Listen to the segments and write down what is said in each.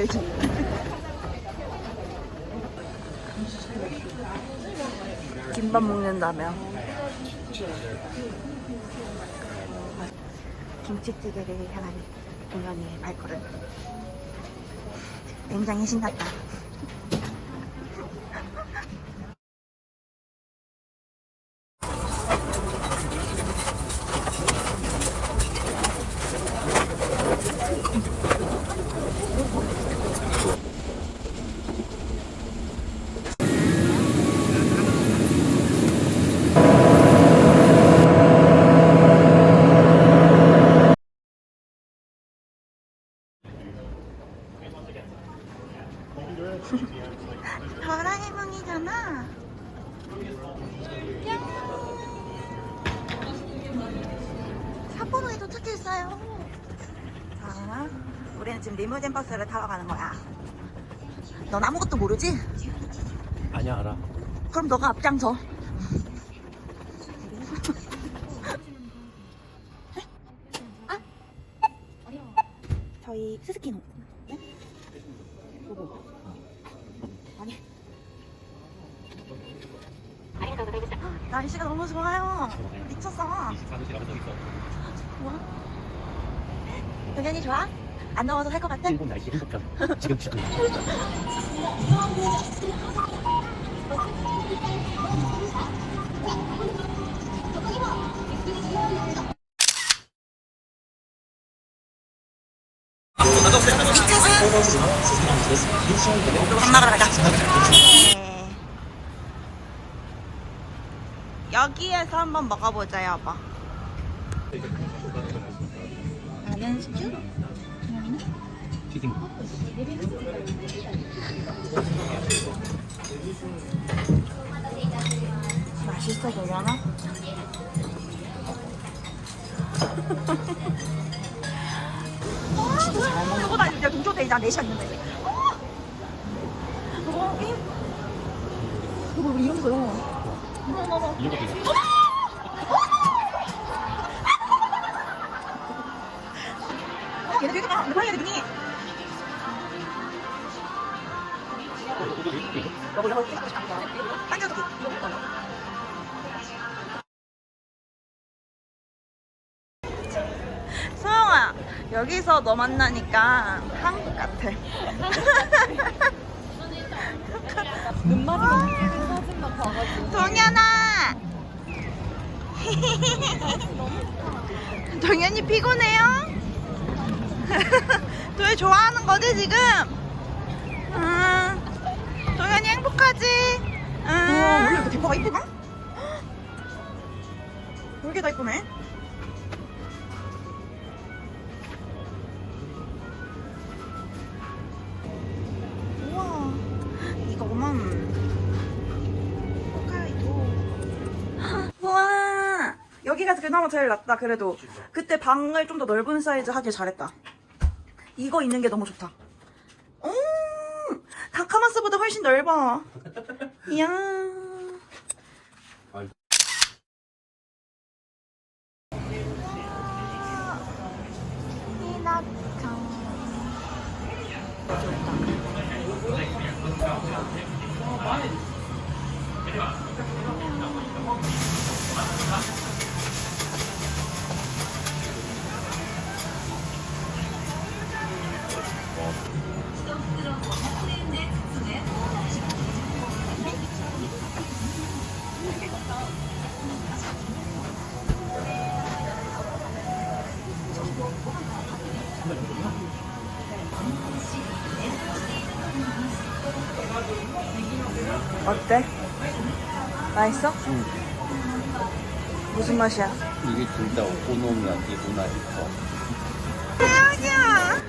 돼지. 김밥 먹는다며. 김치찌개를 향한 공연의 발걸음. 굉장히 신났다. 도라에몽이잖아. 짠. 삿포로에 도착했어요. 자, 우리는 지금 리무진 버스를 타러 가는 거야. 넌 아무것도 모르지? 아니야 알아 그럼 너가 앞장서. 아? 저희 스스키노. 네? 보고. 아니. 날씨가 너무 좋아요. 미쳤어. 24도시라고 써있어 좋아? 동현이 좋아? 안 더워서 살 것 같아? 일본 날씨 행복편 지금 지금 밥 먹으러 가자. 네. 여기에서 한번 먹어보자, 여보. 나는 스튜? 튀김 맛있어 보려나? 아, 진짜 잘 먹는 거다. 이제. 어? 어, 게임? 이거 이런 거요. 이런 것도 있어 어, 얘네 되게. 여보, 이거 이거 당겨도 소영아, 여기서 너 만나니까 한국 같아. 눈맞이 동현아! 동현이 피곤해요? 동현 좋아하는 거지 지금? 응. 동현이 행복하지? 응. 원래 이렇게 대파가 이쁘나? 이게 다 이쁘네. 여기가 그나마 제일 낫다. 그래도 그때 방을 좀 더 넓은 사이즈 하길 잘했다. 이거 있는 게 너무 좋다. 오, 다카마스보다 훨씬 넓어. 이야. 이나짱. 어때? 맛있어? 응. 무슨 맛이야? 이게 진짜 오코노미야키 문화일까 대박이야!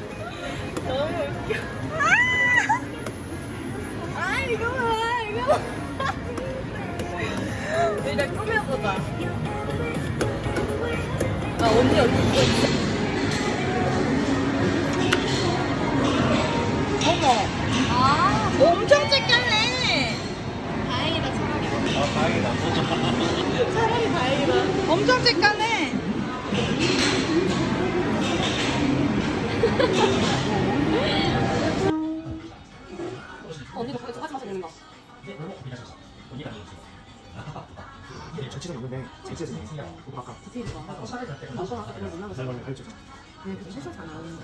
아 이거 봐 이거 일단 꾸며보자 아 언니 여기 이거 있어 다행이다. 차라리 다행이다. 엄청 쬐까네. 언니도 거기 똑같이 마셔야 되는 거. 전치는 있는데 제치에서 오빠 아까 디테일이 많아. 오빠가 아까 그냥 못 나가서. 잘 가르쳐줘. 그냥 계속 해서 잘 나오는 거.